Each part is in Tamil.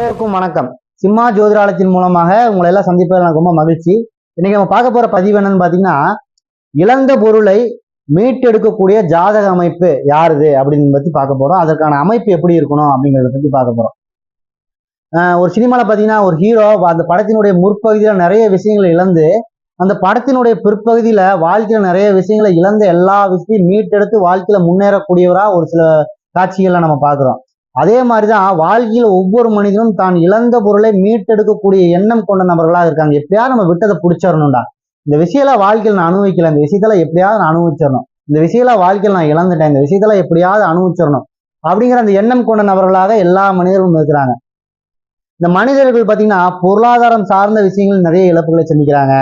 எல்லோருக்கும் வணக்கம். சிம்மா ஜோதிராலயத்தின் மூலமாக உங்களை எல்லாம் சந்திப்பதில் எனக்கு ரொம்ப மகிழ்ச்சி. இன்னைக்கு நம்ம பார்க்க போற பதிவு என்னன்னு பாத்தீங்கன்னா இழந்த பொருளை மீட்டெடுக்கக்கூடிய ஜாதக அமைப்பு யாருது அப்படின்னு பத்தி பார்க்க போறோம். அதற்கான அமைப்பு எப்படி இருக்கணும் அப்படிங்கிறத பத்தி பார்க்க போறோம். ஆஹ் ஒரு சினிமால பாத்தீங்கன்னா ஒரு ஹீரோ அந்த படத்தினுடைய முற்பகுதியில நிறைய விஷயங்களை இழந்து அந்த படத்தினுடைய பிற்பகுதியில வாழ்க்கையில நிறைய விஷயங்களை இழந்த எல்லா விஷயத்தையும் மீட்டெடுத்து வாழ்க்கையில முன்னேறக்கூடியவரா ஒரு சில காட்சிகளை நம்ம பார்க்குறோம். அதே மாதிரிதான் வாழ்க்கையில ஒவ்வொரு மனிதனும் தான் இழந்த பொருளை மீட்டெடுக்கக்கூடிய எண்ணம் கொண்ட நபர்களாக இருக்காங்க. எப்படியாவது நம்ம விட்டதை பிடிச்சிடணும்டா இந்த விஷயம்லாம் வாழ்க்கையில் நான் அனுபவிக்கல. இந்த விஷயத்தெல்லாம் எப்படியாவது நான் அனுபவிச்சிடணும் இந்த விஷயம்லாம் வாழ்க்கையில் நான் இழந்துட்டேன். இந்த விஷயத்தெல்லாம் எப்படியாவது அனுபவிச்சிடணும் அப்படிங்கிற அந்த எண்ணம் கொண்ட நபர்களாக எல்லா மனிதர்களும் இருக்கிறாங்க. இந்த மனிதர்கள் பார்த்தீங்கன்னா பொருளாதாரம் சார்ந்த விஷயங்கள் நிறைய இழப்புகளை சந்திக்கிறாங்க.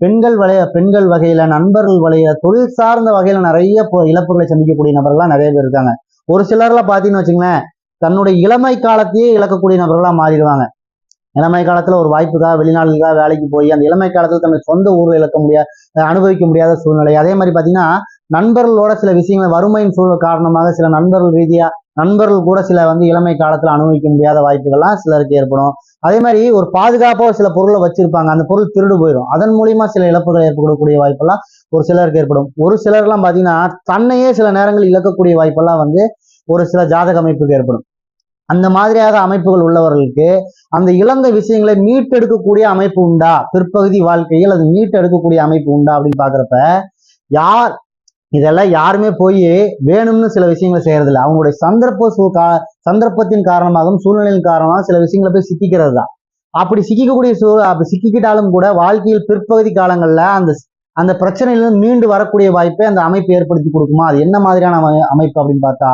பெண்கள் வலைய பெண்கள் வகையில நண்பர்கள் வகையில தொழில் சார்ந்த வகையில நிறைய இழப்புகளை சந்திக்கக்கூடிய நபர்கள்லாம் நிறைய பேர் இருக்காங்க. ஒரு சிலர்ல பார்த்தீங்கன்னு வச்சுங்களேன் தன்னுடைய இளமை காலத்தையே இழக்கக்கூடிய நபர்களாக மாறிடுவாங்க. இளமை காலத்துல ஒரு வாய்ப்புக்காக வெளிநாடுகளுக்காக வேலைக்கு போய் அந்த இளமை காலத்துல தன்னுடைய சொந்த ஊரில் இழக்க முடியாத அனுபவிக்க முடியாத சூழ்நிலை. அதே மாதிரி பாத்தீங்கன்னா நண்பர்களோட சில விஷயங்கள் வறுமையின் சூழல் காரணமாக சில நண்பர்கள் ரீதியா நண்பர்கள் கூட சில வந்து இளமை காலத்துல அனுபவிக்க முடியாத வாய்ப்புகள்லாம் சிலருக்கு ஏற்படும். அதே மாதிரி ஒரு பாதுகாப்பாக சில பொருளை வச்சிருப்பாங்க. அந்த பொருள் திருடு போயிடும் அதன் மூலியமா சில இழப்புகள் ஏற்படக்கூடிய வாய்ப்பெல்லாம் ஒரு சிலருக்கு ஏற்படும். ஒரு சிலர்லாம் பாத்தீங்கன்னா தன்னையே சில நேரங்களில் இழக்கக்கூடிய வாய்ப்பெல்லாம் வந்து ஒரு சில ஜாதக அமைப்புக்கு ஏற்படும். அந்த மாதிரியாக அமைப்புகள் உள்ளவர்களுக்கு அந்த இழந்த விஷயங்களை மீட்டெடுக்கக்கூடிய அமைப்பு உண்டா? பிற்பகுதி வாழ்க்கையில் அது மீட்டெடுக்கக்கூடிய அமைப்பு உண்டா அப்படின்னு பாக்குறப்ப யார் இதெல்லாம் யாருமே போய் வேணும்னு சில விஷயங்களை செய்யறதில்ல. அவங்களுடைய சந்தர்ப்ப சூ கா சந்தர்ப்பத்தின் காரணமாகவும் சூழ்நிலையின் காரணமாக சில விஷயங்களை போய் சிக்கிக்கிறது தான் அப்படி சிக்கிக்கக்கூடிய சூ அப்படி சிக்கிக்கிட்டாலும் கூட வாழ்க்கையில் பிற்பகுதி காலங்களில் அந்த அந்த பிரச்சனையிலிருந்து மீண்டு வரக்கூடிய வாய்ப்பை அந்த அமைப்பு ஏற்படுத்தி கொடுக்குமா? அது என்ன மாதிரியான அமை- அமைப்பு அப்படின்னு பார்த்தா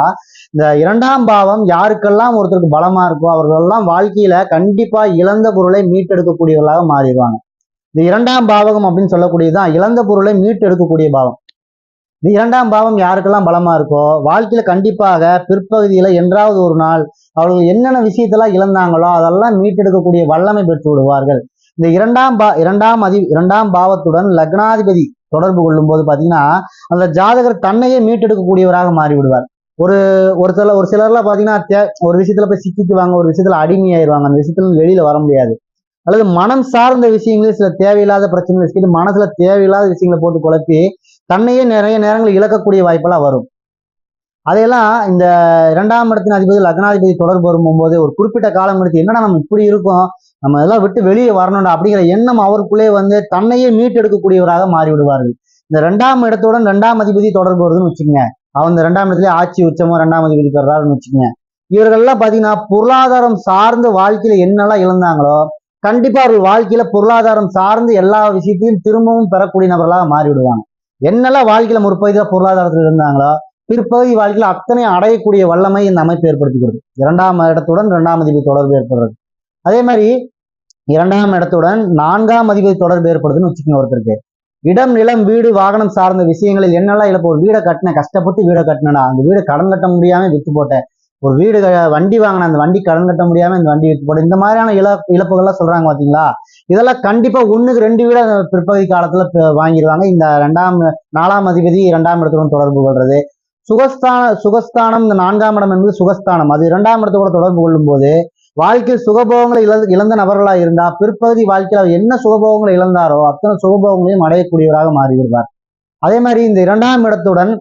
இந்த இரண்டாம் பாவம் யாருக்கெல்லாம் ஒருத்தருக்கு பலமா இருக்கோ அவர்களெல்லாம் வாழ்க்கையில கண்டிப்பா இழந்த பொருளை மீட்டெடுக்கக்கூடியவர்களாக மாறிடுவாங்க. இந்த இரண்டாம் பாவகம் அப்படின்னு சொல்லக்கூடியதுதான் இழந்த பொருளை மீட்டெடுக்கக்கூடிய பாவம். இந்த இரண்டாம் பாவம் யாருக்கெல்லாம் பலமா இருக்கோ வாழ்க்கையில கண்டிப்பாக பிற்பகுதியில என்றாவது ஒரு நாள் அவர்கள் என்னென்ன விஷயத்தெல்லாம் இழந்தாங்களோ அதெல்லாம் மீட்டெடுக்கக்கூடிய வல்லமை பெற்று விடுவார்கள். இந்த இரண்டாம் பா இரண்டாம் அதி இரண்டாம் பாவத்துடன் லக்னாதிபதி தொடர்பு கொள்ளும் போது பாத்தீங்கன்னா அந்த ஜாதகர் தன்னையே மீட்டெடுக்கக்கூடியவராக மாறி விடுவார் ஒரு ஒரு சில ஒரு சிலர்லாம் பாத்தீங்கன்னா ஒரு விஷயத்துல போய் சிக்கிக்குவாங்க ஒரு விஷயத்துல அடிமையாயிருவாங்க அந்த விஷயத்துல வெளியில வர முடியாது. அல்லது மனம் சார்ந்த விஷயங்களே சில தேவையில்லாத பிரச்சனைகளை வச்சுக்கிட்டு மனசுல தேவையில்லாத விஷயங்களை போட்டு குழப்பி தன்னையே நிறைய நேரங்கள் இழக்கக்கூடிய வாய்ப்பெல்லாம் வரும். அதையெல்லாம் இந்த இரண்டாம் இடத்தின் அதிபதி லக்னாதிபதி தொடர்பு வரும்போது ஒரு குறிப்பிட்ட காலம் எடுத்து என்னடா நம்ம இப்படி இருக்கோம்? நம்ம இதெல்லாம் விட்டு வெளியே வரணும்டா அப்படிங்கிற எண்ணம் அவருக்குள்ளே வந்து தன்னையே மீட்டெடுக்கக்கூடியவராக மாறி விடுவார்கள் இந்த ரெண்டாம் இடத்துடன் ரெண்டாம் அதிபதி தொடர்பு வருதுன்னு வச்சுக்கோங்க. அவன் இந்த ரெண்டாம் இடத்துல ஆட்சி உச்சமோ ரெண்டாம் அதிபதி பெறாருன்னு வச்சுக்கோங்க. இவர்கள்லாம் பாத்தீங்கன்னா பொருளாதாரம் சார்ந்து வாழ்க்கையில என்னெல்லாம் இழந்தாங்களோ கண்டிப்பா அவர்கள் வாழ்க்கையில பொருளாதாரம் சார்ந்து எல்லா விஷயத்தையும் திரும்பவும் பெறக்கூடிய நபர்களாக மாறி விடுவாங்க என்னெல்லாம் வாழ்க்கையில முற்பகுதியாக பொருளாதாரத்தில் இருந்தாங்களோ பிற்பகுதி வாழ்க்கையில அத்தனை அடையக்கூடிய வல்லமை இந்த அமைப்பு ஏற்படுத்தி இரண்டாம் இடத்துடன் இரண்டாம் அதிபதி தொடர்பு ஏற்படுறது. அதே மாதிரி இரண்டாம் இடத்துடன் நான்காம் அதிபதி தொடர்பு ஏற்படுதுன்னு வச்சுக்கோங்க ஒருத்தருக்கு. இடம் நிலம் வீடு வாகனம் சார்ந்த விஷயங்களில் என்னெல்லாம் இழப்பு? ஒரு வீடை கட்டின கஷ்டப்பட்டு வீடை கட்டினேன் அந்த வீடு கடன் கட்ட முடியாம வித்து போட்டேன் ஒரு வீடு வண்டி வாங்கின அந்த வண்டி கடன் கட்ட முடியாம இந்த வண்டி வித்து போட்டேன் இந்த மாதிரியான இழ இழப்புகள்லாம் சொல்றாங்க பாத்தீங்களா? இதெல்லாம் கண்டிப்பா ஒண்ணுக்கு ரெண்டு வீட பிற்பகுதி காலத்துல வாங்கிடுவாங்க இந்த ரெண்டாம் நாலாம் அதிபதி இரண்டாம் இடத்துடன் தொடர்பு கொள்றது. சுகஸ்தான சுகஸ்தானம் இந்த நான்காம் இடம் என்பது சுகஸ்தானம். அது இரண்டாம் இடத்தோட தொடர்பு கொள்ளும் போது வாழ்க்கையில் சுகபோகங்களை இழந்த இழந்த நபர்களா இருந்தா பிற்பகுதி வாழ்க்கையில் அவர் என்ன சுகபோகங்களை இழந்தாரோ அத்தனை சுகபோகங்களையும் அடையக்கூடியவராக மாறிவிடுவார். அதே மாதிரி இந்த இரண்டாம் இடத்துடன்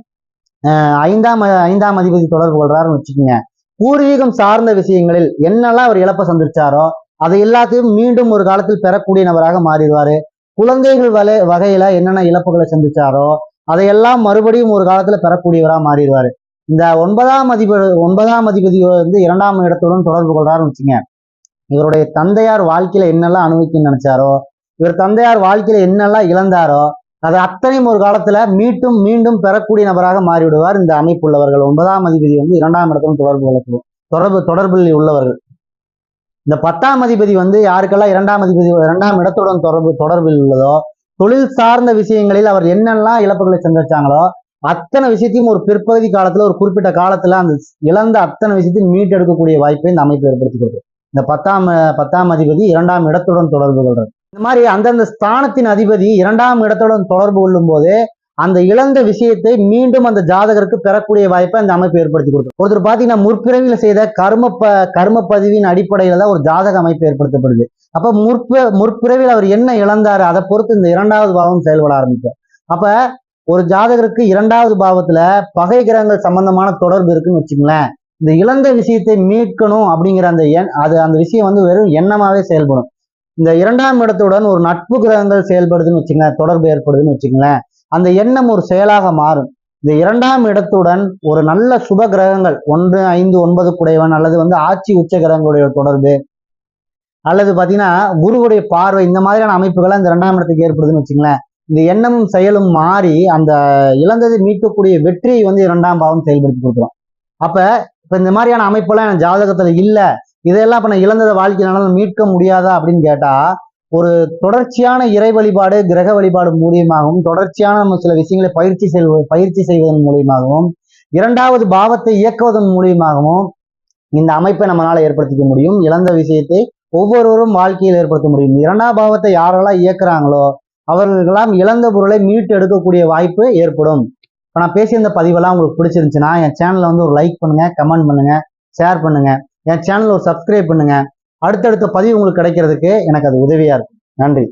அஹ், ஐந்தாம் ஐந்தாம் அதிபதி தொடர்பு கொள்றாருன்னு வச்சுக்கோங்க. பூர்வீகம் சார்ந்த விஷயங்களில் என்னெல்லாம் அவர் இழப்ப சந்திச்சாரோ அதை எல்லாத்தையும் மீண்டும் ஒரு காலத்தில் பெறக்கூடிய நபராக மாறிடுவாரு. குழந்தைகள் வலை வகையில என்னென்ன இழப்புகளை சந்திச்சாரோ அதையெல்லாம் மறுபடியும் ஒரு காலத்துல பெறக்கூடியவராக மாறிடுவாரு. இந்த ஒன்பதாம் அதிபதி ஒன்பதாம் அதிபதி வந்து இரண்டாம் இடத்துடன் தொடர்பு கொள்றாருன்னு வச்சுங்க இவருடைய தந்தையார் வாழ்க்கையில என்னெல்லாம் அனுபவிக்கணும்னு நினைச்சாரோ இவர் தந்தையார் வாழ்க்கையில என்னெல்லாம் இழந்தாரோ அதை அத்தனையும் ஒரு காலத்துல மீண்டும் மீண்டும் பெறக்கூடிய நபராக மாறிவிடுவார் இந்த அமைப்பு உள்ளவர்கள். ஒன்பதாம் அதிபதி வந்து இரண்டாம் இடத்துடன் தொடர்பு கொள்ளக்கூடிய தொடர்பு தொடர்பில் உள்ளவர்கள். இந்த பத்தாம் அதிபதி வந்து யாருக்கெல்லாம் இரண்டாம் அதிபதி இரண்டாம் இடத்துடன் தொடர்பு தொடர்பில் உள்ளதோ தொழில் சார்ந்த விஷயங்களில் அவர் என்னெல்லாம் இழப்புகளை சந்திச்சாங்களோ அத்தனை விஷயத்தையும் ஒரு பிற்பகுதி காலத்துல ஒரு குறிப்பிட்ட காலத்துல அந்த இழந்த அத்தனை விஷயத்தையும் மீட்டெடுக்கக்கூடிய வாய்ப்பை இந்த அமைப்பு ஏற்படுத்தி கொடுக்கும் இந்த பத்தாம் பத்தாம் அதிபதி இரண்டாம் இடத்துடன் தொடர்பு கொள்றது இந்த மாதிரி அந்தந்த ஸ்தானத்தின் அதிபதி இரண்டாம் இடத்துடன் தொடர்பு கொள்ளும் போது அந்த இழந்த விஷயத்தை மீண்டும் அந்த ஜாதகருக்கு பெறக்கூடிய வாய்ப்பை அந்த அமைப்பு ஏற்படுத்தி கொடுக்கும். ஒருத்தர் பாத்தீங்கன்னா முற்பிறவியில செய்த கர்ம ப கர்ம பதிவின் அடிப்படையில தான் ஒரு ஜாதக அமைப்பு ஏற்படுத்தப்படுது. அப்ப முற்ப முற்பிறவில் அவர் என்ன இழந்தாரு? அதை பொறுத்து இந்த இரண்டாவது பாவம் செயல்பட ஆரம்பிக்கும். அப்ப ஒரு ஜாதகருக்கு இரண்டாவது பாவத்துல பகை கிரகங்கள் சம்பந்தமான தொடர்பு இருக்குன்னு வச்சுங்களேன் இந்த இழந்த விஷயத்தை மீட்கணும் அப்படிங்கிற அந்த எண் அது அந்த விஷயம் வந்து வெறும் எண்ணமாவே செயல்படும். இந்த இரண்டாம் இடத்துடன் ஒரு நட்பு கிரகங்கள் செயல்படுதுன்னு வச்சுங்களேன் தொடர்பு ஏற்படுதுன்னு வச்சுங்களேன் அந்த எண்ணம் ஒரு செயலாக மாறும். இந்த இரண்டாம் இடத்துடன் ஒரு நல்ல சுப கிரகங்கள் ஒன்று ஐந்து ஒன்பது குடையவன் அல்லது வந்து ஆட்சி உச்ச கிரகங்களுடைய தொடர்பு அல்லது பார்த்தீங்கன்னா குருவுடைய பார்வை இந்த மாதிரியான அமைப்புகளை இந்த இரண்டாம் இடத்துக்கு ஏற்படுதுன்னு வச்சுங்களேன் இந்த எண்ணமும் செயலும் மாறி அந்த இழந்ததை மீட்கக்கூடிய வெற்றியை வந்து இரண்டாம் பாவம் செயல்படுத்தி கொடுத்துரும் அப்ப இப்போ இந்த மாதிரியான அமைப்பெல்லாம் என் ஜாதகத்துல இல்லை. இதெல்லாம் இப்போ நான் இழந்ததை வாழ்க்கையினால மீட்க முடியாதா அப்படின்னு கேட்டால் ஒரு தொடர்ச்சியான இறை வழிபாடு கிரக வழிபாடு மூலியமாகவும் தொடர்ச்சியான நம்ம சில விஷயங்களை பயிற்சி செல்வ பயிற்சி செய்வதன் மூலியமாகவும் இரண்டாவது பாவத்தை இயக்குவதன் மூலியமாகவும் இந்த அமைப்பை நம்மளால ஏற்படுத்திக்க முடியும். இழந்த விஷயத்தை ஒவ்வொருவரும் வாழ்க்கையில் ஏற்படுத்த முடியும். இரண்டாம் பாவத்தை யாரெல்லாம் இயக்குறாங்களோ அவர்களுக்கெல்லாம் இழந்த பொருளை மீட்டு எடுக்கக்கூடிய வாய்ப்பு ஏற்படும். இப்போ நான் பேசிய இந்த பதிவெல்லாம் உங்களுக்கு பிடிச்சிருந்துச்சுன்னா என் சேனலை வந்து ஒரு லைக் பண்ணுங்க கமெண்ட் பண்ணுங்க ஷேர் பண்ணுங்க. என் சேனலில் ஒரு சப்ஸ்கிரைப் பண்ணுங்க. அடுத்தடுத்த பதிவு உங்களுக்கு கிடைக்கிறதுக்கு எனக்கு அது உதவியா இருக்கும். நன்றி.